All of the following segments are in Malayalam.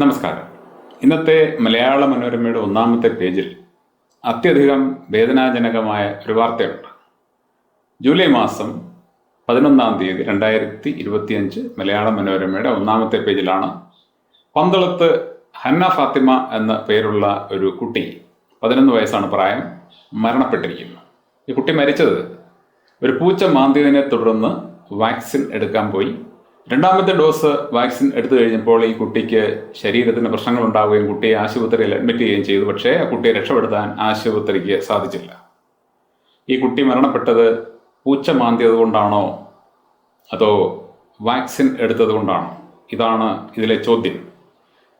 നമസ്കാരം. ഇന്നത്തെ മലയാള മനോരമയുടെ ഒന്നാമത്തെ പേജിൽ അത്യധികം വേദനാജനകമായ ഒരു വാർത്തയുണ്ട്. ജൂലൈ മാസം പതിനൊന്നാം തീയതി രണ്ടായിരത്തി ഇരുപത്തിയഞ്ച് മലയാള മനോരമയുടെ ഒന്നാമത്തെ പേജിലാണ് പന്തളത്ത് ഹന്ന ഫാത്തിമ എന്ന പേരുള്ള ഒരു കുട്ടി പതിനൊന്ന് വയസ്സാണ് പ്രായം മരണപ്പെട്ടിരിക്കുന്നു. ഈ കുട്ടി മരിച്ചത് ഒരു പൂച്ച മാന്തിയതിനെ തുടർന്ന് വാക്സിൻ എടുക്കാൻ പോയി. രണ്ടാമത്തെ ഡോസ് വാക്സിൻ എടുത്തു കഴിഞ്ഞപ്പോൾ ഈ കുട്ടിക്ക് ശരീരത്തിന് പ്രശ്നങ്ങൾ ഉണ്ടാവുകയും കുട്ടിയെ ആശുപത്രിയിൽ അഡ്മിറ്റ് ചെയ്യുകയും ചെയ്തു. പക്ഷേ ആ കുട്ടിയെ രക്ഷപ്പെടുത്താൻ ആശുപത്രിക്ക് സാധിച്ചില്ല. ഈ കുട്ടി മരണപ്പെട്ടത് പൂച്ച മാന്തിയത് കൊണ്ടാണോ അതോ വാക്സിൻ എടുത്തത് കൊണ്ടാണോ? ഇതാണ് ഇതിലെ ചോദ്യം.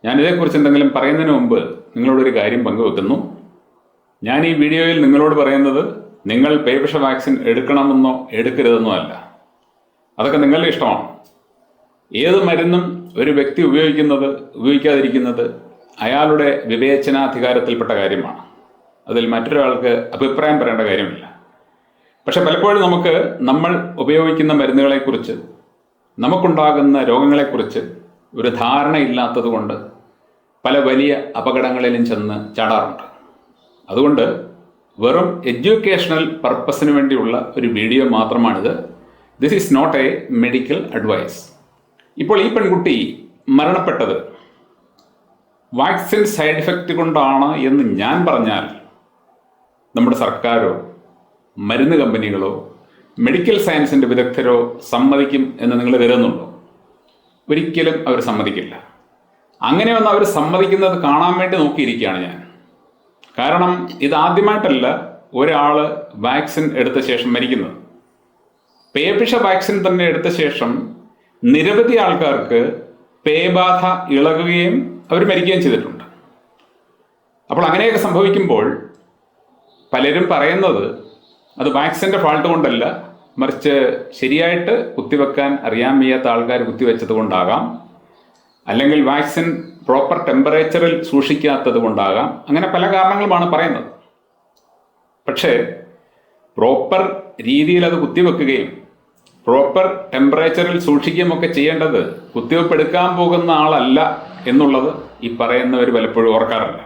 ഞാൻ ഇതേക്കുറിച്ച് എന്തെങ്കിലും പറയുന്നതിന് മുമ്പ് നിങ്ങളോടൊരു കാര്യം പങ്കുവെക്കുന്നു. ഞാൻ ഈ വീഡിയോയിൽ നിങ്ങളോട് പറയുന്നത് നിങ്ങൾ പേവിഷ വാക്സിൻ എടുക്കണമെന്നോ എടുക്കരുതെന്നോ അല്ല. അതൊക്കെ നിങ്ങളുടെ ഇഷ്ടമാണ്. ഏത് മരുന്നും ഒരു വ്യക്തി ഉപയോഗിക്കുന്നത് ഉപയോഗിക്കാതിരിക്കുന്നത് അയാളുടെ വിവേചനാധികാരത്തിൽപ്പെട്ട കാര്യമാണ്. അതിൽ മറ്റൊരാൾക്ക് അഭിപ്രായം പറയേണ്ട കാര്യമില്ല. പക്ഷെ പലപ്പോഴും നമുക്ക് നമ്മൾ ഉപയോഗിക്കുന്ന മരുന്നുകളെക്കുറിച്ച് നമുക്കുണ്ടാകുന്ന രോഗങ്ങളെക്കുറിച്ച് ഒരു ധാരണയില്ലാത്തത് കൊണ്ട് പല വലിയ അപകടങ്ങളിലും ചെന്ന് ചാടാറുണ്ട്. അതുകൊണ്ട് വെറും എഡ്യൂക്കേഷണൽ പർപ്പസിന് വേണ്ടിയുള്ള ഒരു video മാത്രമാണിത്. This is not a medical advice ഇപ്പോൾ ഈ പെൺകുട്ടി മരണപ്പെട്ടത്. വാക്സിൻ സൈഡ് എഫക്റ്റ് കൊണ്ടാണ് എന്ന് ഞാൻ പറഞ്ഞാൽ നമ്മുടെ സർക്കാരോ മരുന്ന് കമ്പനികളോ മെഡിക്കൽ സയൻസിന്റെ വിദഗ്ധരോ സമ്മതിക്കും എന്ന് നിങ്ങൾ കരുതുന്നുണ്ടോ? ഒരിക്കലും അവർ സമ്മതിക്കില്ല. അങ്ങനെ ഒന്ന് അവർ സമ്മതിക്കുന്നത് കാണാൻ വേണ്ടി നോക്കിയിരിക്കുകയാണ് ഞാൻ. കാരണം ഇതാദ്യമായിട്ടല്ല ഒരാൾ വാക്സിൻ എടുത്ത ശേഷം മരിക്കുന്നത്. പേപിഷ വാക്സിൻ തന്നെ എടുത്ത ശേഷം നിരവധി ആൾക്കാർക്ക് പേബാധ ഇളകുകയും അവർ മരിക്കുകയും ചെയ്തിട്ടുണ്ട്. അപ്പോൾ അങ്ങനെയൊക്കെ സംഭവിക്കുമ്പോൾ പലരും പറയുന്നത് അത് വാക്സിന്റെ ഫാൾട്ട് കൊണ്ടല്ല മറിച്ച് ശരിയായിട്ട് കുത്തിവെക്കാൻ അറിയാൻ വയ്യാത്ത ആൾക്കാർ കുത്തിവെച്ചത് കൊണ്ടാകാം. അല്ലെങ്കിൽ വാക്സിൻ പ്രോപ്പർ ടെമ്പറേച്ചറിൽ സൂക്ഷിക്കാത്തത് കൊണ്ടാകാം. അങ്ങനെ പല കാരണങ്ങളുമാണ് പറയുന്നത്. പക്ഷേ പ്രോപ്പർ രീതിയിൽ അത് കുത്തിവെക്കുകയും പ്രോപ്പർ ടെമ്പറേച്ചറിൽ സൂക്ഷിക്കുകയും ഒക്കെ ചെയ്യേണ്ടത് കുത്തിവെപ്പ് എടുക്കാൻ പോകുന്ന ആളല്ല എന്നുള്ളത് ഈ പറയുന്നവർ പലപ്പോഴും ഓർക്കാറില്ല.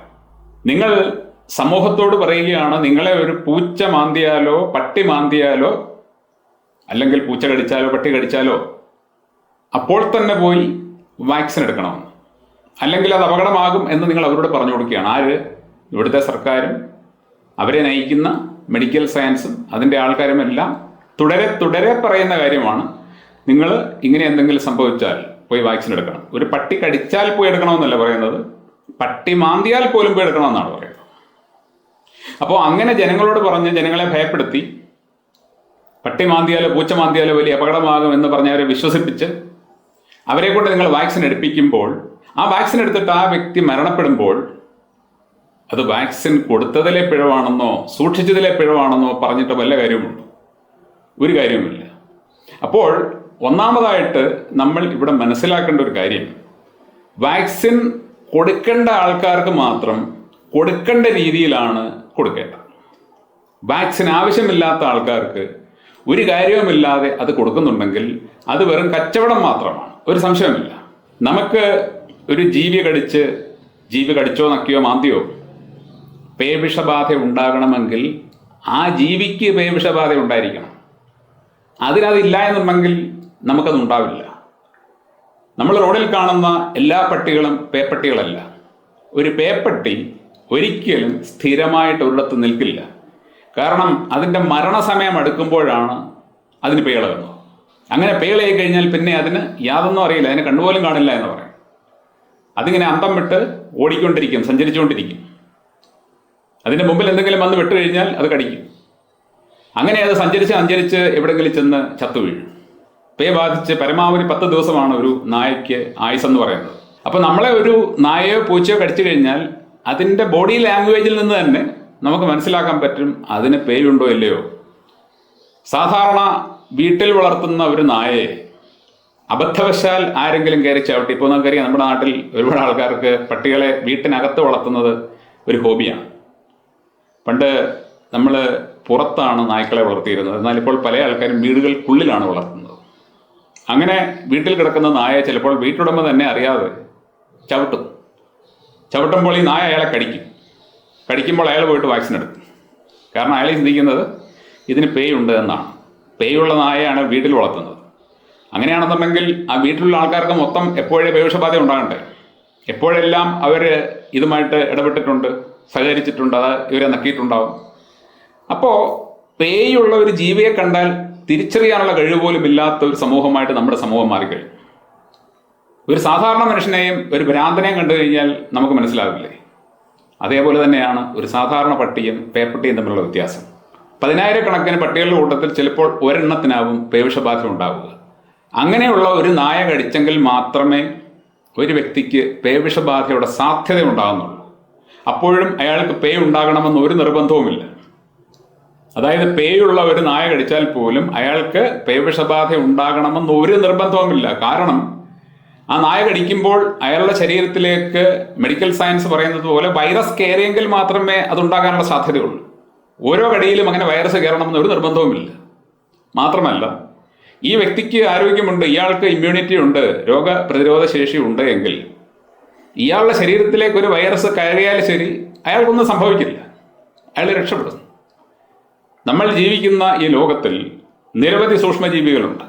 നിങ്ങൾ സമൂഹത്തോട് പറയുകയാണ് നിങ്ങളെ ഒരു പൂച്ച മാന്തിയാലോ പട്ടി മാന്തിയാലോ അല്ലെങ്കിൽ പൂച്ച കടിച്ചാലോ പട്ടി കടിച്ചാലോ അപ്പോൾ തന്നെ പോയി വാക്സിൻ എടുക്കണമെന്ന് അല്ലെങ്കിൽ അത് അപകടമാകും എന്ന് നിങ്ങൾ അവരോട് പറഞ്ഞു കൊടുക്കുകയാണ്. ആര്? ഇവിടുത്തെ സർക്കാരും അവരെ നയിക്കുന്ന മെഡിക്കൽ സയൻസും അതിന്റെ ആൾക്കാരും എല്ലാം തുടരെ തുടരെ പറയുന്ന കാര്യമാണ്. നിങ്ങൾ ഇങ്ങനെ എന്തെങ്കിലും സംഭവിച്ചാൽ പോയി വാക്സിൻ എടുക്കണം. ഒരു പട്ടി കടിച്ചാൽ പോയി എടുക്കണമെന്നല്ല പറയുന്നത്? പട്ടി മാന്തിയാൽ പോലും പോയി എടുക്കണമെന്നാണ് പറയുന്നത്. അപ്പോൾ അങ്ങനെ ജനങ്ങളോട് പറഞ്ഞ് ജനങ്ങളെ ഭയപ്പെടുത്തി പട്ടി മാന്തിയാലോ പൂച്ച മാന്തിയാലോ വലിയ അപകടമാകും എന്ന് പറഞ്ഞ് അവരെ വിശ്വസിപ്പിച്ച് അവരെ കൊണ്ട് നിങ്ങൾ വാക്സിൻ എടുപ്പിക്കുമ്പോൾ ആ വാക്സിൻ എടുത്തിട്ട് ആ വ്യക്തി മരണപ്പെടുമ്പോൾ അത് വാക്സിൻ കൊടുത്തതിലെ പിഴവാണെന്നോ സൂക്ഷിച്ചതിലെ പിഴവാണെന്നോ പറഞ്ഞിട്ട് വല്ല കാര്യവുമുണ്ടോ ഒരു കാര്യവുമില്ല. അപ്പോൾ ഒന്നാമതായിട്ട് നമ്മൾ ഇവിടെ മനസ്സിലാക്കേണ്ട ഒരു കാര്യം. വാക്സിൻ കൊടുക്കേണ്ട ആൾക്കാർക്ക് മാത്രം കൊടുക്കേണ്ട രീതിയിലാണ് കൊടുക്കേണ്ടത് വാക്സിൻ ആവശ്യമില്ലാത്ത ആൾക്കാർക്ക് ഒരു കാര്യവുമില്ലാതെ അത് കൊടുക്കുന്നുണ്ടെങ്കിൽ അത് വെറും കച്ചവടം മാത്രമാണ്. ഒരു സംശയമില്ല നമുക്ക് ഒരു ജീവി കടിച്ച് ജീവി കടിച്ചോ നക്കിയോ മാന്തിയോ പേവിഷബാധ ഉണ്ടാകണമെങ്കിൽ ആ ജീവിക്ക് പേവിഷബാധ ഉണ്ടായിരിക്കണം. അതിനതില്ല എന്നുണ്ടെങ്കിൽ നമുക്കത് ഉണ്ടാവില്ല നമ്മൾ റോഡിൽ കാണുന്ന എല്ലാ പട്ടികളും പേപ്പട്ടികളല്ല. ഒരു പേപ്പട്ടി ഒരിക്കലും സ്ഥിരമായിട്ട് ഒരിടത്ത് നിൽക്കില്ല. കാരണം അതിന്റെ മരണസമയം അടുക്കുമ്പോഴാണ് അതിന് പേളകുന്നത് അങ്ങനെ പേളയായി കഴിഞ്ഞാൽ പിന്നെ അതിന് യാതൊന്നും അറിയില്ല. അതിനെ കണ്ടുപോലും കാണില്ല എന്ന് പറയും. അതിങ്ങനെ അന്തം വിട്ട് ഓടിക്കൊണ്ടിരിക്കും സഞ്ചരിച്ചുകൊണ്ടിരിക്കും. അതിന്റെ മുമ്പിൽ എന്തെങ്കിലും വന്ന് വിട്ടുകഴിഞ്ഞാൽ അത് കടിക്കും. അങ്ങനെ അത് സഞ്ചരിച്ച് സഞ്ചരിച്ച് എവിടെങ്കിലും ചെന്ന് ചത്തു വീഴും. പേ ബാധിച്ച് പരമാവധി പത്ത് ദിവസമാണ് ഒരു നായയ്ക്ക് ആയുസ് എന്ന് പറയുന്നത്. അപ്പോൾ നമ്മളെ ഒരു നായയോ പൂച്ചയോ കടിച്ചു കഴിഞ്ഞാൽ അതിന്റെ ബോഡി ലാംഗ്വേജിൽ നിന്ന് തന്നെ നമുക്ക് മനസ്സിലാക്കാൻ പറ്റും അതിന് പേയുണ്ടോ ഇല്ലയോ. സാധാരണ വീട്ടിൽ വളർത്തുന്ന ഒരു നായയെ അബദ്ധവശാൽ ആരെങ്കിലും കയറി ചവിട്ടി. ഇപ്പോൾ നമുക്കറിയാം നമ്മുടെ നാട്ടിൽ ഒരുപാട് ആൾക്കാർക്ക് പട്ടികളെ വീട്ടിനകത്ത് വളർത്തുന്നത് ഒരു ഹോബിയാണ് പണ്ട് നമ്മൾ പുറത്താണ് നായ്ക്കളെ വളർത്തിയിരുന്നത്. എന്നാൽ ഇപ്പോൾ പല ആൾക്കാരും വീടുകൾക്കുള്ളിലാണ് വളർത്തുന്നത്. അങ്ങനെ വീട്ടിൽ കിടക്കുന്ന നായ ചിലപ്പോൾ വീട്ടുടമ തന്നെ അറിയാതെ ചവിട്ടും. ചവിട്ടുമ്പോൾ ഈ നായ അയാളെ കടിക്കും. കടിക്കുമ്പോൾ അയാൾ പോയിട്ട് വാക്സിൻ എടുക്കും. കാരണം അയാൾ ചിന്തിക്കുന്നത് ഇതിന് പേ ഉണ്ട് എന്നാണ്. പേയുള്ള നായയാണ് വീട്ടിൽ വളർത്തുന്നത്. അങ്ങനെയാണെന്നുണ്ടെങ്കിൽ ആ വീട്ടിലുള്ള ആൾക്കാർക്ക് മൊത്തം എപ്പോഴേ പേവിഷബാധ ഉണ്ടാകണ്ടേ? എപ്പോഴെല്ലാം അവർ ഇതുമായിട്ട് ഇടപെട്ടിട്ടുണ്ട് സഹകരിച്ചിട്ടുണ്ട് അത് ഇവരെ നക്കിയിട്ടുണ്ടാവും? അപ്പോൾ പേയുള്ള ഒരു ജീവിയെ കണ്ടാൽ തിരിച്ചറിയാനുള്ള കഴിവ് പോലും ഇല്ലാത്ത ഒരു സമൂഹമായിട്ട് നമ്മുടെ സമൂഹം മാറിക്കഴിഞ്ഞു. ഒരു സാധാരണ മനുഷ്യനെയും ഒരു ഭ്രാന്തനെയും കണ്ടു കഴിഞ്ഞാൽ നമുക്ക് മനസ്സിലാവില്ലേ? അതേപോലെ തന്നെയാണ് ഒരു സാധാരണ പട്ടിയും പേപ്പട്ടിയും തമ്മിലുള്ള വ്യത്യാസം. പതിനായിരക്കണക്കിന് പട്ടികളുടെ കൂട്ടത്തിൽ ചിലപ്പോൾ ഒരെണ്ണത്തിനാവും പേവിഷബാധ ഉണ്ടാവുക. അങ്ങനെയുള്ള ഒരു നായ കടിച്ചെങ്കിൽ മാത്രമേ ഒരു വ്യക്തിക്ക് പേവിഷബാധയുടെ സാധ്യത ഉണ്ടാകുന്നുള്ളൂ അപ്പോഴും അയാൾക്ക് പേ ഉണ്ടാകണമെന്ന് ഒരു നിർബന്ധവുമില്ല. അതായത് പേയുള്ള ഒരു നായ കടിച്ചാൽ പോലും അയാൾക്ക് പേവിഷബാധ ഉണ്ടാകണമെന്ന് ഒരു നിർബന്ധവുമില്ല. കാരണം ആ നായ കടിക്കുമ്പോൾ അയാളുടെ ശരീരത്തിലേക്ക് മെഡിക്കൽ സയൻസ് പറയുന്നത് പോലെ വൈറസ് കയറിയെങ്കിൽ മാത്രമേ അതുണ്ടാകാനുള്ള സാധ്യതയുള്ളൂ. ഓരോ കടിയിലും അങ്ങനെ വൈറസ് കയറണമെന്ന് ഒരു നിർബന്ധവുമില്ല. മാത്രമല്ല ഈ വ്യക്തിക്ക് ആരോഗ്യമുണ്ട് ഇയാൾക്ക് ഇമ്മ്യൂണിറ്റി ഉണ്ട് രോഗപ്രതിരോധ ശേഷി ഉണ്ട് എങ്കിൽ ഇയാളുടെ ശരീരത്തിലേക്ക് ഒരു വൈറസ് കയറിയാൽ ശരി അയാൾക്കൊന്നും സംഭവിക്കില്ല. അയാൾ രക്ഷപ്പെടും. നമ്മൾ ജീവിക്കുന്ന ഈ ലോകത്തിൽ നിരവധി സൂക്ഷ്മജീവികളുണ്ട്.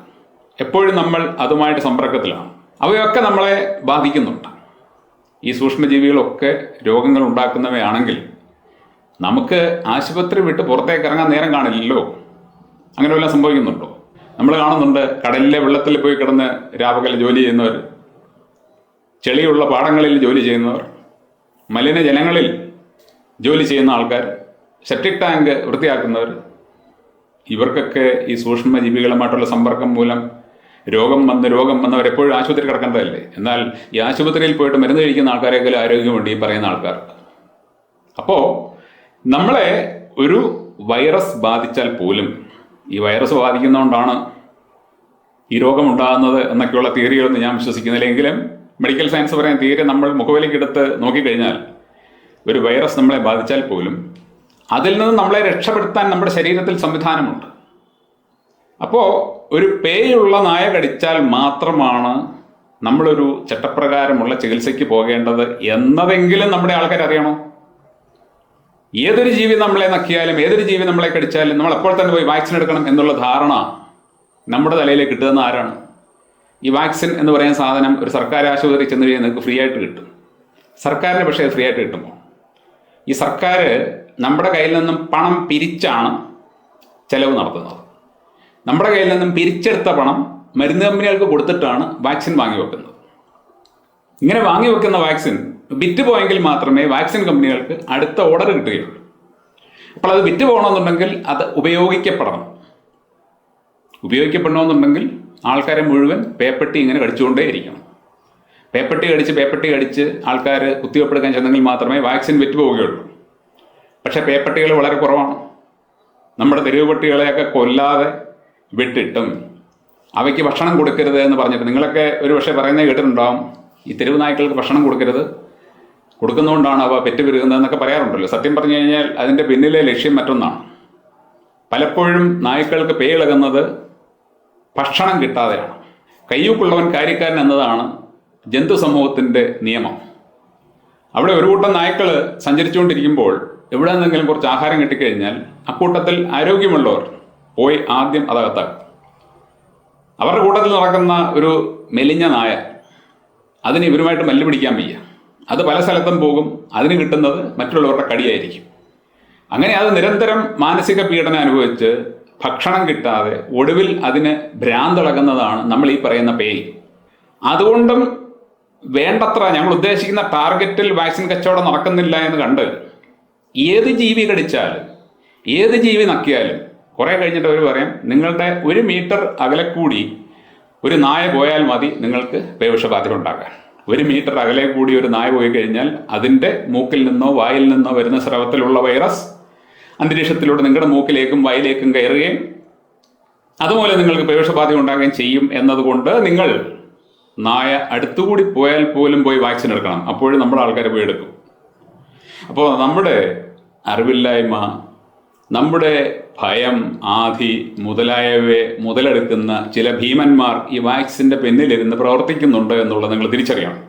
എപ്പോഴും നമ്മൾ അതുമായിട്ട് സമ്പർക്കത്തിലാണ്. അവയൊക്കെ നമ്മളെ ബാധിക്കുന്നുണ്ട്. ഈ സൂക്ഷ്മജീവികളൊക്കെ രോഗങ്ങൾ ഉണ്ടാക്കുന്നവയാണെങ്കിൽ നമുക്ക് ആശുപത്രി വിട്ട് പുറത്തേക്ക് ഇറങ്ങാൻ നേരം കാണില്ലല്ലോ. അങ്ങനെ വല്ലതും സംഭവിക്കുന്നുണ്ടോ? നമ്മൾ കാണുന്നുണ്ട് കടലിലെ വെള്ളത്തിൽ പോയി കിടന്ന് രാപകൽ ജോലി ചെയ്യുന്നവർ ചെളിയുള്ള പാടങ്ങളിൽ ജോലി ചെയ്യുന്നവർ മലിനജലങ്ങളിൽ ജോലി ചെയ്യുന്ന ആൾക്കാർ സെപ്റ്റിക് ടാങ്ക് വൃത്തിയാക്കുന്നവർ ഇവർക്കൊക്കെ ഈ സൂക്ഷ്മജീവികളുമായിട്ടുള്ള സമ്പർക്കം മൂലം രോഗം വന്ന് രോഗം വന്നവർ എപ്പോഴും ആശുപത്രി കിടക്കേണ്ടതല്ലേ? എന്നാൽ ഈ ആശുപത്രിയിൽ പോയിട്ട് മരുന്ന് കഴിക്കുന്ന ആൾക്കാരെങ്കിലും ആരോഗ്യമുണ്ട് ഈ പറയുന്ന ആൾക്കാർ. അപ്പോൾ നമ്മളെ ഒരു വൈറസ് ബാധിച്ചാൽ പോലും ഈ വൈറസ് ബാധിക്കുന്നതുകൊണ്ടാണ് ഈ രോഗം ഉണ്ടാകുന്നത് എന്നൊക്കെയുള്ള തിയറികളൊന്നും ഞാൻ വിശ്വസിക്കുന്നില്ലെങ്കിലും മെഡിക്കൽ സയൻസ് പറയുന്ന തിയറി നമ്മൾ മുഖവിലേക്ക് എടുത്ത് നോക്കിക്കഴിഞ്ഞാൽ ഒരു വൈറസ് നമ്മളെ ബാധിച്ചാൽ പോലും അതിൽ നിന്ന് നമ്മളെ രക്ഷപ്പെടുത്താൻ നമ്മുടെ ശരീരത്തിൽ സംവിധാനമുണ്ട്. അപ്പോൾ ഒരു പേയുള്ള നായ കടിച്ചാൽ മാത്രമാണ് നമ്മളൊരു ചട്ടപ്രകാരമുള്ള ചികിത്സയ്ക്ക് പോകേണ്ടത് എന്നതെങ്കിലും നമ്മുടെ ആൾക്കാർ അറിയണോ? ഏതൊരു ജീവി നമ്മളെ നക്കിയാലും ഏതൊരു ജീവി നമ്മളെ കടിച്ചാലും നമ്മൾ അപ്പോൾ തന്നെ പോയി വാക്സിൻ എടുക്കണം എന്നുള്ള ധാരണ നമ്മുടെ തലയിലേക്ക് കിട്ടുന്ന ആരാണ്? ഈ വാക്സിൻ എന്ന് പറയുന്ന സാധനം ഒരു സർക്കാർ ആശുപത്രി ചെന്ന് കഴിഞ്ഞാൽ നിങ്ങൾക്ക് ഫ്രീ ആയിട്ട് കിട്ടും. സർക്കാരിന് പക്ഷേ ഫ്രീ ആയിട്ട് കിട്ടുമോ? ഈ സർക്കാർ നമ്മുടെ കയ്യിൽ നിന്നും പണം പിരിച്ചാണ് ചെലവ് നടത്തുന്നത്. നമ്മുടെ കയ്യിൽ നിന്നും പിരിച്ചെടുത്ത പണം മരുന്ന് കമ്പനികൾക്ക് കൊടുത്തിട്ടാണ് വാക്സിൻ വാങ്ങി വെക്കുന്നത്. ഇങ്ങനെ വാങ്ങി വെക്കുന്ന വാക്സിൻ വിറ്റ് പോയെങ്കിൽ മാത്രമേ വാക്സിൻ കമ്പനികൾക്ക് അടുത്ത ഓർഡർ കിട്ടുകയുള്ളൂ. അപ്പോൾ അത് വിറ്റ് പോകണമെന്നുണ്ടെങ്കിൽ അത് ഉപയോഗിക്കപ്പെടണം. ഉപയോഗിക്കപ്പെടണമെന്നുണ്ടെങ്കിൽ ആൾക്കാരെ മുഴുവൻ പേപ്പട്ടി ഇങ്ങനെ കടിച്ചുകൊണ്ടേയിരിക്കണം പേപ്പട്ടി കടിച്ച് പേപ്പട്ടി കടിച്ച് ആൾക്കാർ കുത്തിവെപ്പെടുക്കാൻ ചെന്നെങ്കിൽ മാത്രമേ വാക്സിൻ വിറ്റ് പോവുകയുള്ളൂ. പക്ഷേ പേപ്പട്ടികൾ വളരെ കുറവാണ്. നമ്മുടെ തെരുവ് പട്ടികളെയൊക്കെ കൊല്ലാതെ വിട്ടിട്ടും അവയ്ക്ക് ഭക്ഷണം കൊടുക്കരുത് എന്ന് പറഞ്ഞിട്ട് നിങ്ങളൊക്കെ ഒരു പക്ഷേ പറയുന്നത് കേട്ടിട്ടുണ്ടാവും ഈ തെരുവ് നായ്ക്കൾക്ക് ഭക്ഷണം കൊടുക്കരുത്. കൊടുക്കുന്നതുകൊണ്ടാണ് അവ പെറ്റുപെരുകുന്നതെന്നൊക്കെ പറയാറുണ്ടല്ലോ. സത്യം പറഞ്ഞു കഴിഞ്ഞാൽ അതിന്റെ പിന്നിലെ ലക്ഷ്യം മറ്റൊന്നാണ്. പലപ്പോഴും നായ്ക്കൾക്ക് പേയിളകുന്നത് ഭക്ഷണം കിട്ടാതെയാണ്. കയ്യൂക്കുള്ളവൻ കാര്യക്കാരൻ എന്നതാണ് ജന്തു സമൂഹത്തിന്റെ നിയമം. അവിടെ ഒരു കൂട്ടം നായ്ക്കൾ സഞ്ചരിച്ചുകൊണ്ടിരിക്കുമ്പോൾ എവിടെ നിന്നെങ്കിലും കുറച്ച് ആഹാരം കിട്ടിക്കഴിഞ്ഞാൽ അക്കൂട്ടത്തിൽ ആരോഗ്യമുള്ളവർ പോയി ആദ്യം അതകത്താക്കും. അവരുടെ കൂട്ടത്തിൽ നടക്കുന്ന ഒരു മെലിഞ്ഞ നായ അതിന് ഇവരുമായിട്ട് മല്ല് പിടിക്കാൻ വയ്യ. അത് പല സ്ഥലത്തും പോകും. അതിന് കിട്ടുന്നത് മറ്റുള്ളവരുടെ കടിയായിരിക്കും. അങ്ങനെ അത് നിരന്തരം മാനസിക പീഡനം അനുഭവിച്ച് ഭക്ഷണം കിട്ടാതെ ഒടുവിൽ അതിന് ഭ്രാന്തിളകുന്നതാണ് നമ്മൾ ഈ പറയുന്ന പേയ് അതുകൊണ്ടും വേണ്ടത്ര ഞങ്ങൾ ഉദ്ദേശിക്കുന്ന ടാർഗറ്റിൽ വാക്സിൻ കച്ചവടം നടക്കുന്നില്ല എന്ന് കണ്ട് ഏത് ജീവി കടിച്ചാലും ഏത് ജീവി നക്കിയാലും കുറെ കഴിഞ്ഞിട്ട് അവർ പറയും നിങ്ങളുടെ ഒരു മീറ്റർ അകലെ കൂടി ഒരു നായ പോയാൽ മതി നിങ്ങൾക്ക് പേവിഷബാധ ഉണ്ടാകാൻ ഒരു മീറ്റർ അകലെ കൂടി ഒരു നായ പോയി കഴിഞ്ഞാൽ അതിന്റെ മൂക്കിൽ നിന്നോ വായിൽ നിന്നോ വരുന്ന സ്രവത്തിലുള്ള വൈറസ് അന്തരീക്ഷത്തിലൂടെ നിങ്ങളുടെ മൂക്കിലേക്കും വായിലേക്കും കയറുകയും അതുപോലെ നിങ്ങൾക്ക് പേവിഷബാധ ഉണ്ടാകുകയും ചെയ്യും എന്നതുകൊണ്ട് നിങ്ങൾ നായ അടുത്തുകൂടി പോയാൽ പോലും പോയി വാക്സിൻ എടുക്കണം അപ്പോഴും നമ്മുടെ ആൾക്കാർ പോയി എടുക്കും. അപ്പോൾ നമ്മുടെ അറിവില്ലായ്മ നമ്മുടെ ഭയം ആധി മുതലായവയെ മുതലെടുക്കുന്ന ചില ഭീമന്മാർ ഈ വാക്സിന്റെ പിന്നിലിരുന്ന് പ്രവർത്തിക്കുന്നുണ്ട് എന്നുള്ളത് നിങ്ങൾ തിരിച്ചറിയണം.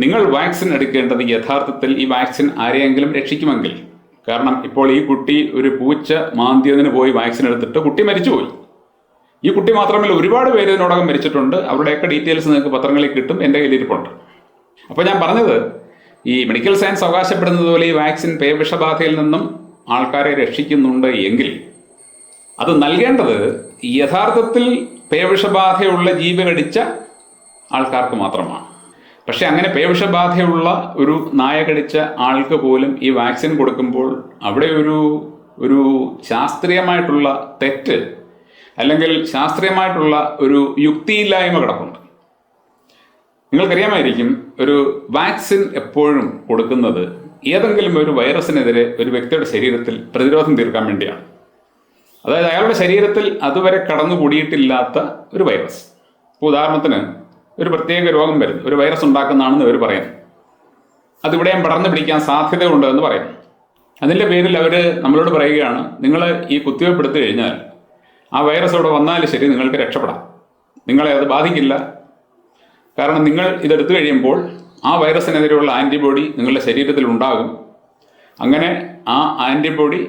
നിങ്ങൾ വാക്സിൻ എടുക്കേണ്ടത് യഥാർത്ഥത്തിൽ ഈ വാക്സിൻ ആരെയെങ്കിലും രക്ഷിക്കുമെങ്കിൽ. കാരണം ഇപ്പോൾ ഈ കുട്ടി ഒരു പൂച്ച മാന്തിയതിന് പോയി വാക്സിൻ എടുത്തിട്ട് കുട്ടി മരിച്ചുപോയി. ഈ കുട്ടി മാത്രമല്ല ഒരുപാട് പേര് ഇതിനോടകം മരിച്ചിട്ടുണ്ട്. അവരുടെയൊക്കെ ഡീറ്റെയിൽസ് നിങ്ങൾക്ക് പത്രങ്ങളിൽ കിട്ടും എന്റെ കയ്യിലിരിപ്പുണ്ട്. അപ്പോൾ ഞാൻ പറഞ്ഞത് ഈ മെഡിക്കൽ സയൻസ് അവകാശപ്പെടുന്നത് പോലെ ഈ വാക്സിൻ പേവിഷബാധയിൽ നിന്നും ആൾക്കാരെ രക്ഷിക്കുന്നുണ്ട് എങ്കിൽ അത് നൽകേണ്ടത് യഥാർത്ഥത്തിൽ പേവിഷബാധയുള്ള ജീവകടിച്ച ആൾക്കാർക്ക് മാത്രമാണ്. പക്ഷെ അങ്ങനെ പേവിഷബാധയുള്ള ഒരു നായ കടിച്ച ആൾക്ക് പോലും ഈ വാക്സിൻ കൊടുക്കുമ്പോൾ അവിടെ ഒരു ഒരു ശാസ്ത്രീയമായിട്ടുള്ള തെറ്റ് അല്ലെങ്കിൽ ശാസ്ത്രീയമായിട്ടുള്ള ഒരു യുക്തിയില്ലായ്മ കിടപ്പുണ്ട്. നിങ്ങൾക്കറിയാമായിരിക്കും ഒരു വാക്സിൻ എപ്പോഴും കൊടുക്കുന്നത് ഏതെങ്കിലും ഒരു വൈറസിനെതിരെ ഒരു വ്യക്തിയുടെ ശരീരത്തിൽ പ്രതിരോധം തീർക്കാൻ വേണ്ടിയാണ്. അതായത് അയാളുടെ ശരീരത്തിൽ അതുവരെ കടന്നുകൂടിയിട്ടില്ലാത്ത ഒരു വൈറസ്. ഉദാഹരണത്തിന് ഒരു പ്രത്യേക രോഗം വരും ഒരു വൈറസ് ഉണ്ടാക്കുന്നതാണെന്ന് അവർ പറയുന്നു. അതിവിടെയും പടർന്നു പിടിക്കാൻ സാധ്യതയുണ്ട് എന്ന് പറയും അതിന്റെ പേരിൽ അവർ നമ്മളോട് പറയുകയാണ് നിങ്ങൾ ഈ കുത്തിവയ്പ്പെടുത്തു കഴിഞ്ഞാൽ ആ വൈറസ് അവിടെ വന്നാലും ശരി നിങ്ങൾക്ക് രക്ഷപ്പെടാം. നിങ്ങളെ അത് ബാധിക്കില്ല. കാരണം നിങ്ങൾ ഇതെടുത്തു കഴിയുമ്പോൾ ആ വൈറസിനെതിരെയുള്ള ആന്റിബോഡി നിങ്ങളുടെ ശരീരത്തിൽ ഉണ്ടാകും. അങ്ങനെ ആ ആന്റിബോഡി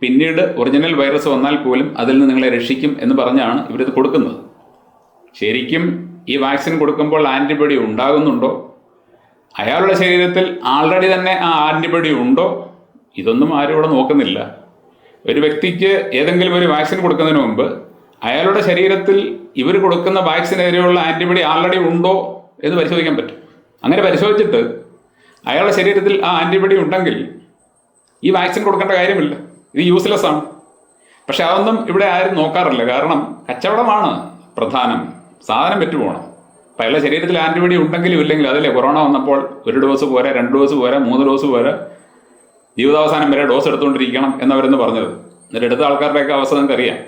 പിന്നീട് ഒറിജിനൽ വൈറസ് വന്നാൽ പോലും അതിൽ നിന്ന് നിങ്ങളെ രക്ഷിക്കും എന്ന് പറഞ്ഞാണ് ഇവരിത് കൊടുക്കുന്നത്. ശരിക്കും ഈ വാക്സിൻ കൊടുക്കുമ്പോൾ ആന്റിബോഡി ഉണ്ടാകുന്നുണ്ടോ? അയാളുടെ ശരീരത്തിൽ ആൾറെഡി തന്നെ ആ ആന്റിബോഡി ഉണ്ടോ? ഇതൊന്നും ആരും ഇവിടെ നോക്കുന്നില്ല. ഒരു വ്യക്തിക്ക് ഏതെങ്കിലും ഒരു വാക്സിൻ കൊടുക്കുന്നതിന് മുമ്പ് അയാളുടെ ശരീരത്തിൽ ഇവർ കൊടുക്കുന്ന വാക്സിനെതിരെയുള്ള ആന്റിബോഡി ആൾറെഡി ഉണ്ടോ എന്ന് പരിശോധിക്കാൻ പറ്റും. അങ്ങനെ പരിശോധിച്ചിട്ട് അയാളുടെ ശരീരത്തിൽ ആ ആന്റിബോഡി ഉണ്ടെങ്കിൽ ഈ വാക്സിൻ കൊടുക്കേണ്ട കാര്യമില്ല. ഇത് യൂസ്ലെസ് ആണ്. പക്ഷെ അതൊന്നും ഇവിടെ ആരും നോക്കാറില്ല. കാരണം കച്ചവടമാണ് പ്രധാനം. സാധനം പെറ്റുപോകണം അപ്പം അയാളുടെ ശരീരത്തിൽ ആന്റിബോഡി ഉണ്ടെങ്കിലും ഇല്ലെങ്കിലും അതിലെ കൊറോണ വന്നപ്പോൾ ഒരു ഡോസ് പോരാ രണ്ട് ഡോസ് പോരാ മൂന്ന് ഡോസ് പോരാ ജീവിതാവസാനം വരെ ഡോസ് എടുത്തുകൊണ്ടിരിക്കണം എന്നവരെന്ന് പറഞ്ഞത്. എന്നിട്ട് എടുത്ത ആൾക്കാരുടെയൊക്കെ അവസ്ഥ നിങ്ങൾക്ക് അറിയാം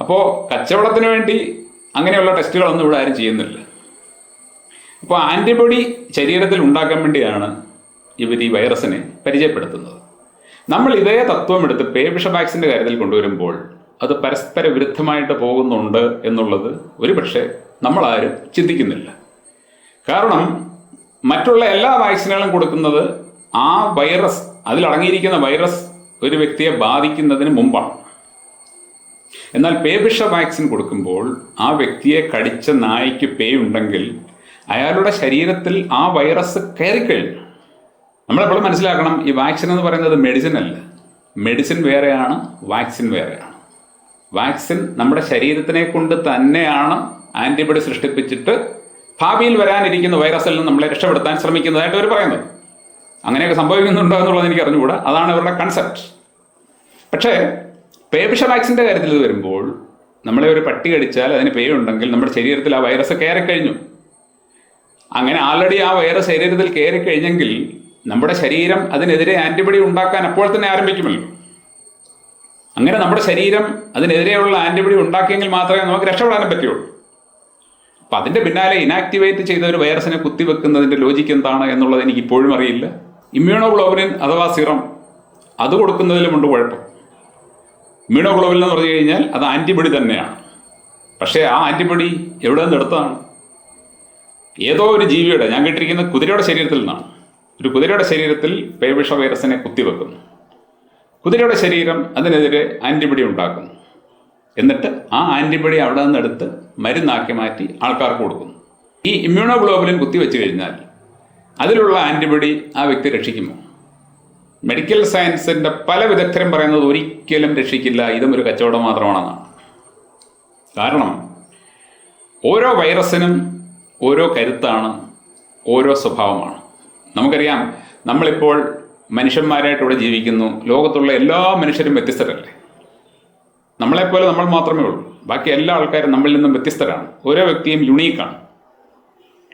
അപ്പോൾ കച്ചവടത്തിന് വേണ്ടി അങ്ങനെയുള്ള ടെസ്റ്റുകളൊന്നും ഇവിടെ ആരും ചെയ്യുന്നില്ല. അപ്പോൾ ആന്റിബോഡി ശരീരത്തിൽ ഉണ്ടാക്കാൻ വേണ്ടിയാണ് ഇവർ ഈ വൈറസിനെ പരിചയപ്പെടുത്തുന്നത്. നമ്മൾ ഇതേ തത്വം എടുത്ത് പേവിഷ വാക്സിന്റെ കാര്യത്തിൽ കൊണ്ടുവരുമ്പോൾ അത് പരസ്പര വിരുദ്ധമായിട്ട് പോകുന്നുണ്ട് എന്നുള്ളത് ഒരുപക്ഷെ നമ്മളാരും ചിന്തിക്കുന്നില്ല. കാരണം മറ്റുള്ള എല്ലാ വാക്സിനുകളും കൊടുക്കുന്നത് ആ വൈറസ് അതിലടങ്ങിയിരിക്കുന്ന വൈറസ് ഒരു വ്യക്തിയെ ബാധിക്കുന്നതിന് മുമ്പാണ്. എന്നാൽ പേ വിഷ വാക്സിൻ കൊടുക്കുമ്പോൾ ആ വ്യക്തിയെ കടിച്ച നായ്ക്ക് പേ ഉണ്ടെങ്കിൽ അയാളുടെ ശരീരത്തിൽ ആ വൈറസ് കയറിക്കഴിഞ്ഞു നമ്മളെപ്പോഴും മനസ്സിലാക്കണം ഈ വാക്സിൻ എന്ന് പറയുന്നത് മെഡിസിൻ അല്ല. മെഡിസിൻ വേറെയാണ് വാക്സിൻ വേറെയാണ്. വാക്സിൻ നമ്മുടെ ശരീരത്തിനെ കൊണ്ട് തന്നെയാണ് ആന്റിബോഡി സൃഷ്ടിപ്പിച്ചിട്ട് ഭാവിയിൽ വരാനിരിക്കുന്ന വൈറസിൽ നിന്ന് നമ്മളെ രക്ഷപ്പെടുത്താൻ ശ്രമിക്കുന്നതായിട്ട് അവർ പറയുന്നത് അങ്ങനെയൊക്കെ സംഭവിക്കുന്നുണ്ടോ എന്നുള്ളത് എനിക്ക് അറിഞ്ഞുകൂടാ. അതാണ് അവരുടെ കൺസെപ്റ്റ് പക്ഷേ പേവിഷ വാക്സിന്റെ കാര്യത്തിൽ വരുമ്പോൾ നമ്മളെ ഒരു പട്ടി കടിച്ചാൽ അതിന് പേ ഉണ്ടെങ്കിൽ നമ്മുടെ ശരീരത്തിൽ ആ വൈറസ് കയറിക്കഴിഞ്ഞു. അങ്ങനെ ആൾറെഡി ആ വൈറസ് ശരീരത്തിൽ കയറിക്കഴിഞ്ഞെങ്കിൽ നമ്മുടെ ശരീരം അതിനെതിരെ ആന്റിബോഡി ഉണ്ടാക്കാൻ അപ്പോൾ തന്നെ ആരംഭിക്കുമല്ലോ. അങ്ങനെ നമ്മുടെ ശരീരം അതിനെതിരെയുള്ള ആന്റിബോഡി ഉണ്ടാക്കിയെങ്കിൽ മാത്രമേ നമുക്ക് രക്ഷപ്പെടാനും പറ്റുള്ളൂ. അപ്പം അതിന്റെ പിന്നാലെ ഇനാക്ടിവേറ്റ് ചെയ്ത ഒരു വൈറസിനെ കുത്തിവെക്കുന്നതിന്റെ ലോജിക്ക് എന്താണ് എന്നുള്ളത് എനിക്ക് ഇപ്പോഴും അറിയില്ല. ഇമ്മ്യൂണോഗ്ലോബുലിൻ അഥവാ സിറം അത് കൊടുക്കുന്നതിലുമുണ്ട് കുഴപ്പം. ഇമ്മ്യൂണോഗ്ലോബുലിൻ എന്ന് പറഞ്ഞു കഴിഞ്ഞാൽ അത് ആന്റിബോഡി തന്നെയാണ്. പക്ഷേ ആ ആന്റിബോഡി എവിടെ നിന്ന് എടുത്തതാണ് ഏതോ ഒരു ജീവിയുടെ ഞാൻ കേട്ടിരിക്കുന്ന കുതിരയുടെ ശരീരത്തിൽ നിന്നാണ്. ഒരു കുതിരയുടെ ശരീരത്തിൽ പേവിഷ വൈറസിനെ കുത്തിവെക്കുന്നു. കുതിരയുടെ ശരീരം അതിനെതിരെ ആന്റിബോഡി ഉണ്ടാക്കുന്നു. എന്നിട്ട് ആ ആന്റിബോഡി അവിടെ നിന്ന് എടുത്ത് മരുന്നാക്കി മാറ്റി ആൾക്കാർക്ക് കൊടുക്കുന്നു. ഈ ഇമ്മ്യൂണോഗ്ലോബുലിൻ കുത്തിവെച്ച് കഴിഞ്ഞാൽ അതിലുള്ള ആന്റിബോഡി ആ വ്യക്തി രക്ഷിക്കുമോ? മെഡിക്കൽ സയൻസിന്റെ പല വിദഗ്ധരും പറയുന്നത് ഒരിക്കലും രക്ഷിക്കില്ല. ഇതും ഒരു കച്ചവടം മാത്രമാണെന്നാണ്. കാരണം ഓരോ വൈറസിനും ഓരോ കരുത്താണ് ഓരോ സ്വഭാവമാണ്. നമുക്കറിയാം നമ്മളിപ്പോൾ മനുഷ്യന്മാരായിട്ട് ഇവിടെ ജീവിക്കുന്നു. ലോകത്തുള്ള എല്ലാ മനുഷ്യരും വ്യത്യസ്തരല്ലേ? നമ്മളെപ്പോലെ നമ്മൾ മാത്രമേ ഉള്ളൂ. ബാക്കി എല്ലാ ആൾക്കാരും നമ്മളിൽ നിന്നും വ്യത്യസ്തരാണ്. ഓരോ വ്യക്തിയും യുണീക്കാണ്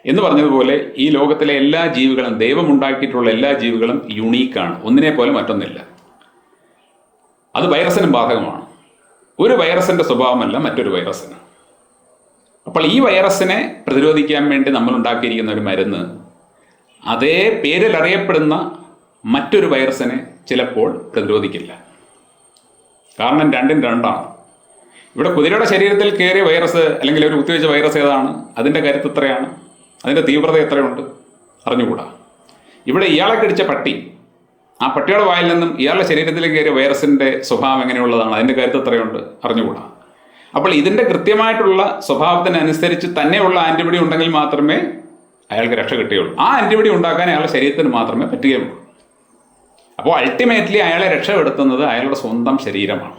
എന്ന് പറഞ്ഞതുപോലെ ഈ ലോകത്തിലെ എല്ലാ ജീവികളും ദൈവം ഉണ്ടാക്കിയിട്ടുള്ള എല്ലാ ജീവികളും യുണീക്കാണ് ഒന്നിനെ പോലെ മറ്റൊന്നില്ല. അത് വൈറസിനും ബാധകമാണ്. ഒരു വൈറസിന്റെ സ്വഭാവമല്ല മറ്റൊരു വൈറസിന് അപ്പോൾ ഈ വൈറസിനെ പ്രതിരോധിക്കാൻ വേണ്ടി നമ്മൾ ഉണ്ടാക്കിയിരിക്കുന്ന ഒരു മരുന്ന് അതേ പേരിൽ അറിയപ്പെടുന്ന മറ്റൊരു വൈറസിനെ ചിലപ്പോൾ പ്രതിരോധിക്കില്ല. കാരണം രണ്ടും രണ്ടാണ്. ഇവിടെ കുതിരയുടെ ശരീരത്തിൽ കയറിയ വൈറസ് അല്ലെങ്കിൽ ഒരു കുത്തിവെച്ച വൈറസ് ഏതാണ്? അതിന്റെ കരുത്ത് എത്രയാണ്? അതിന്റെ തീവ്രത എത്രയുണ്ട്? അറിഞ്ഞുകൂടാ. ഇവിടെ ഇയാളെ കടിച്ച പട്ടി ആ പട്ടിയുടെ വായിൽ നിന്നും ഇയാളുടെ ശരീരത്തിലേക്ക് കയറിയ വൈറസിന്റെ സ്വഭാവം എങ്ങനെയുള്ളതാണ്? അതിന്റെ കാര്യത്തിൽ എത്രയുണ്ട്? അറിഞ്ഞുകൂടാ. അപ്പോൾ ഇതിന്റെ കൃത്യമായിട്ടുള്ള സ്വഭാവത്തിനനുസരിച്ച് തന്നെയുള്ള ആന്റിബോഡി ഉണ്ടെങ്കിൽ മാത്രമേ അയാൾക്ക് രക്ഷ കിട്ടുകയുള്ളൂ. ആ ആന്റിബോഡി ഉണ്ടാക്കാൻ അയാളുടെ ശരീരത്തിന് മാത്രമേ പറ്റുകയുള്ളൂ. അപ്പോൾ അൾട്ടിമേറ്റ്ലി അയാളെ രക്ഷപ്പെടുത്തുന്നത് അയാളുടെ സ്വന്തം ശരീരമാണ്.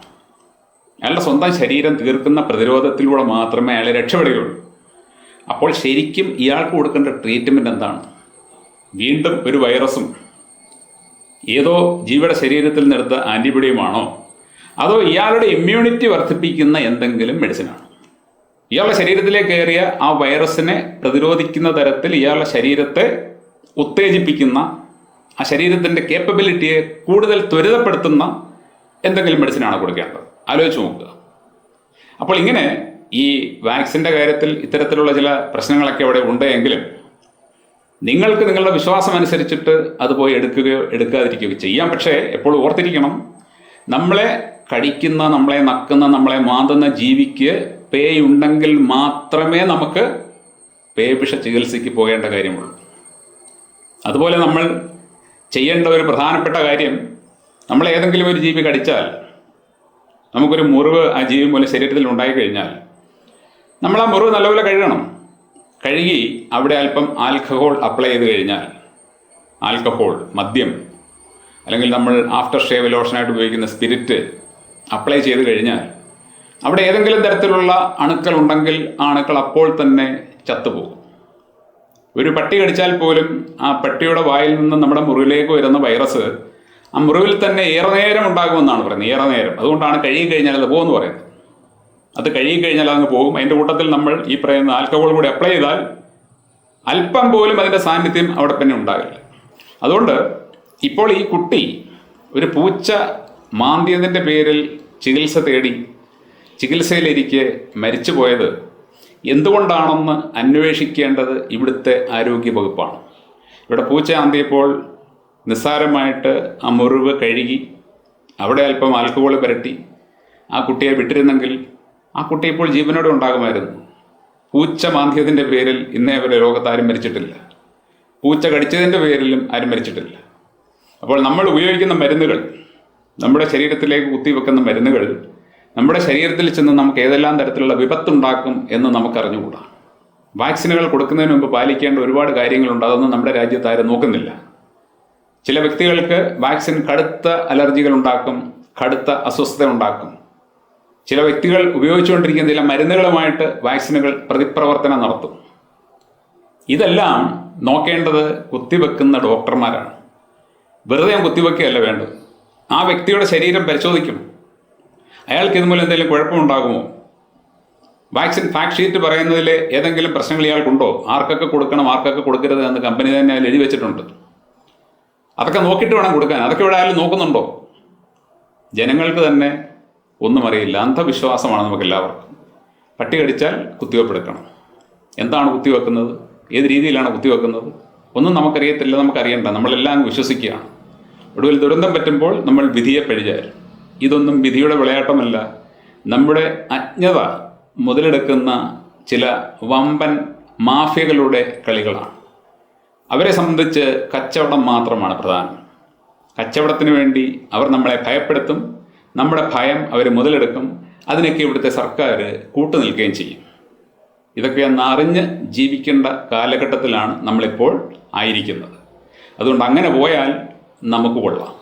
അയാളുടെ സ്വന്തം ശരീരം തീർക്കുന്ന പ്രതിരോധത്തിലൂടെ മാത്രമേ അയാളെ രക്ഷപ്പെടുകയുള്ളൂ. അപ്പോൾ ശരിക്കും ഇയാൾക്ക് കൊടുക്കേണ്ട ട്രീറ്റ്മെന്റ് എന്താണ്? വീണ്ടും ഒരു വൈറസും ഏതോ ജീവിയുടെ ശരീരത്തിൽ നിന്നെടുത്ത ആന്റിബോഡിയുമാണോ അതോ ഇയാളുടെ ഇമ്മ്യൂണിറ്റി വർദ്ധിപ്പിക്കുന്ന എന്തെങ്കിലും മെഡിസിനാണ് ഇയാളുടെ ശരീരത്തിലേക്ക് കയറിയ ആ വൈറസിനെ പ്രതിരോധിക്കുന്ന തരത്തിൽ ഇയാളുടെ ശരീരത്തെ ഉത്തേജിപ്പിക്കുന്ന ആ ശരീരത്തിന്റെ കേപ്പബിലിറ്റിയെ കൂടുതൽ ത്വരിതപ്പെടുത്തുന്ന എന്തെങ്കിലും മെഡിസിനാണ് കൊടുക്കേണ്ടത്? ആലോചിച്ച് നോക്കുക. അപ്പോൾ ഇങ്ങനെ ഈ വാക്സിന്റെ കാര്യത്തിൽ ഇത്തരത്തിലുള്ള ചില പ്രശ്നങ്ങളൊക്കെ അവിടെ ഉണ്ട് എങ്കിലും നിങ്ങൾക്ക് നിങ്ങളുടെ വിശ്വാസം അനുസരിച്ചിട്ട് അത് പോയി എടുക്കുകയോ എടുക്കാതിരിക്കുകയോ ചെയ്യാം. പക്ഷേ എപ്പോഴും ഓർത്തിരിക്കണം നമ്മളെ കടിക്കുന്ന നമ്മളെ നക്കുന്ന നമ്മളെ മാന്തുന്ന ജീവിക്ക് പേയുണ്ടെങ്കിൽ മാത്രമേ നമുക്ക് പേവിഷ ചികിത്സയ്ക്ക് പോകേണ്ട കാര്യമുള്ളൂ. അതുപോലെ നമ്മൾ ചെയ്യേണ്ട ഒരു പ്രധാനപ്പെട്ട കാര്യം നമ്മൾ ഏതെങ്കിലും ഒരു ജീവി കടിച്ചാൽ നമുക്കൊരു മുറിവ് ആ ജീവി മൂലം ശരീരത്തിൽ ഉണ്ടായിക്കഴിഞ്ഞാൽ നമ്മൾ ആ മുറിവ് നല്ലപോലെ കഴുകണം. കഴുകി അവിടെ അല്പം ആൽക്കഹോൾ അപ്ലൈ ചെയ്ത് കഴിഞ്ഞാൽ ആൽക്കഹോൾ മദ്യം അല്ലെങ്കിൽ നമ്മൾ ആഫ്റ്റർ ഷേവ് ലോഷനായിട്ട് ഉപയോഗിക്കുന്ന സ്പിരിറ്റ് അപ്ലൈ ചെയ്ത് കഴിഞ്ഞാൽ അവിടെ ഏതെങ്കിലും തരത്തിലുള്ള അണുക്കൾ ഉണ്ടെങ്കിൽ ആ അണുക്കൾ അപ്പോൾ തന്നെ ചത്തുപോകും. ഒരു പട്ടി കടിച്ചാൽ പോലും ആ പട്ടിയുടെ വായിൽ നിന്ന് നമ്മുടെ മുറിവിലേക്ക് വരുന്ന വൈറസ് ആ മുറിവിൽ തന്നെ ഏറെ നേരം ഉണ്ടാകുമെന്നാണ് പറയുന്നത്. ഏറെ നേരം. അതുകൊണ്ടാണ് കഴുകി കഴിഞ്ഞാൽ അത് പോകുമെന്ന് പറയുന്നത്. അത് കഴിഞ്ഞാൽ അതങ്ങ് പോകും. അതിന്റെ കൂട്ടത്തിൽ നമ്മൾ ഈ പറയുന്ന ആൽക്കഹോൾ കൂടി അപ്ലൈ ചെയ്താൽ അല്പം പോലും അതിന്റെ സാന്നിധ്യം അവിടെ തന്നെ ഉണ്ടാകില്ല. അതുകൊണ്ട് ഇപ്പോൾ ഈ കുട്ടി ഒരു പൂച്ച മാന്തിയതിന്റെ പേരിൽ ചികിത്സ തേടി ചികിത്സയിലിരിക്കെ മരിച്ചു പോയത് എന്തുകൊണ്ടാണെന്ന് അന്വേഷിക്കേണ്ടത് ഇവിടുത്തെ ആരോഗ്യ വകുപ്പാണ്. ഇവിടെ പൂച്ച ആന്തിയപ്പോൾ നിസ്സാരമായിട്ട് ആ മുറിവ് കഴുകി അവിടെ അല്പം ആൽക്കഹോൾ പുരട്ടി ആ കുട്ടിയെ വിട്ടിരുന്നെങ്കിൽ ആ കുട്ടി ഇപ്പോൾ ജീവനോടെ ഉണ്ടാകുമായിരുന്നു. പൂച്ച മാന്തിയതിന്റെ പേരിൽ ഇന്നേ വരെ ലോകത്ത് ആരും മരിച്ചിട്ടില്ല. പൂച്ച കടിച്ചതിന്റെ പേരിലും ആരും മരിച്ചിട്ടില്ല. അപ്പോൾ നമ്മൾ ഉപയോഗിക്കുന്ന മരുന്നുകൾ നമ്മുടെ ശരീരത്തിലേക്ക് കുത്തിവെക്കുന്ന മരുന്നുകൾ നമ്മുടെ ശരീരത്തിൽ ചെന്ന് നമുക്ക് ഏതെല്ലാം തരത്തിലുള്ള വിപത്തുണ്ടാക്കും എന്ന് നമുക്കറിഞ്ഞുകൂടാ. വാക്സിനുകൾ കൊടുക്കുന്നതിന് മുമ്പ് പാലിക്കേണ്ട ഒരുപാട് കാര്യങ്ങളുണ്ട് അതൊന്നും നമ്മുടെ രാജ്യത്ത് ആരും നോക്കുന്നില്ല. ചില വ്യക്തികൾക്ക് വാക്സിൻ കടുത്ത അലർജികൾ ഉണ്ടാക്കും കടുത്ത അസ്വസ്ഥത ഉണ്ടാക്കും ചില വ്യക്തികൾ ഉപയോഗിച്ചുകൊണ്ടിരിക്കുന്ന ചില മരുന്നുകളുമായിട്ട് വാക്സിനുകൾ പ്രതിപ്രവർത്തനം നടത്തും. ഇതെല്ലാം നോക്കേണ്ടത് കുത്തിവെക്കുന്ന ഡോക്ടർമാരാണ്. വെറുതെ കുത്തിവെക്കുകയല്ല വേണ്ടത്. ആ വ്യക്തിയുടെ ശരീരം പരിശോധിക്കും. അയാൾക്ക് ഇതുമൂലം എന്തെങ്കിലും കുഴപ്പമുണ്ടാകുമോ? വാക്സിൻ ഫാക്ട് ഷീറ്റ് പറയുന്നതിൽ ഏതെങ്കിലും പ്രശ്നങ്ങൾ ഇയാൾക്കുണ്ടോ? ആർക്കൊക്കെ കൊടുക്കണം ആർക്കൊക്കെ കൊടുക്കരുത് എന്ന് കമ്പനി തന്നെ അതിൽ എഴുതി വെച്ചിട്ടുണ്ട്. അതൊക്കെ നോക്കിയിട്ട് വേണം കൊടുക്കാൻ. അതൊക്കെ ഇവിടെ ആയാലും നോക്കുന്നുണ്ടോ? ജനങ്ങൾക്ക് തന്നെ ഒന്നും അറിയില്ല. അന്ധവിശ്വാസമാണ് നമുക്ക് എല്ലാവർക്കും പട്ടി കടിച്ചാൽ എന്താണ് കുത്തിവെക്കുന്നത്? ഏത് രീതിയിലാണ് കുത്തിവെക്കുന്നത്? ഒന്നും നമുക്കറിയത്തില്ല നമുക്കറിയണ്ട. നമ്മളെല്ലാം വിശ്വസിക്കുകയാണ്. ഒടുവിൽ ദുരന്തം പറ്റുമ്പോൾ നമ്മൾ വിധിയെ പഴിചാരും. ഇതൊന്നും വിധിയുടെ വിളയാട്ടമല്ല. നമ്മുടെ അജ്ഞത മുതലെടുക്കുന്ന ചില വമ്പൻ മാഫിയകളുടെ കളികളാണ്. അവരെ സംബന്ധിച്ച് കച്ചവടം മാത്രമാണ് പ്രധാനം. കച്ചവടത്തിന് വേണ്ടി അവർ നമ്മളെ ഭയപ്പെടുത്തും നമ്മുടെ ഭയം അവർ മുതലെടുക്കും. അതിനൊക്കെ ഇവിടുത്തെ സർക്കാർ കൂട്ടുനിൽക്കുകയും ചെയ്യും. ഇതൊക്കെ ഒന്ന് അറിഞ്ഞ് ജീവിക്കേണ്ട കാലഘട്ടത്തിലാണ് നമ്മളിപ്പോൾ ആയിരിക്കുന്നത്. അതുകൊണ്ട് അങ്ങനെ പോയാൽ നമുക്ക് കൊള്ളാം.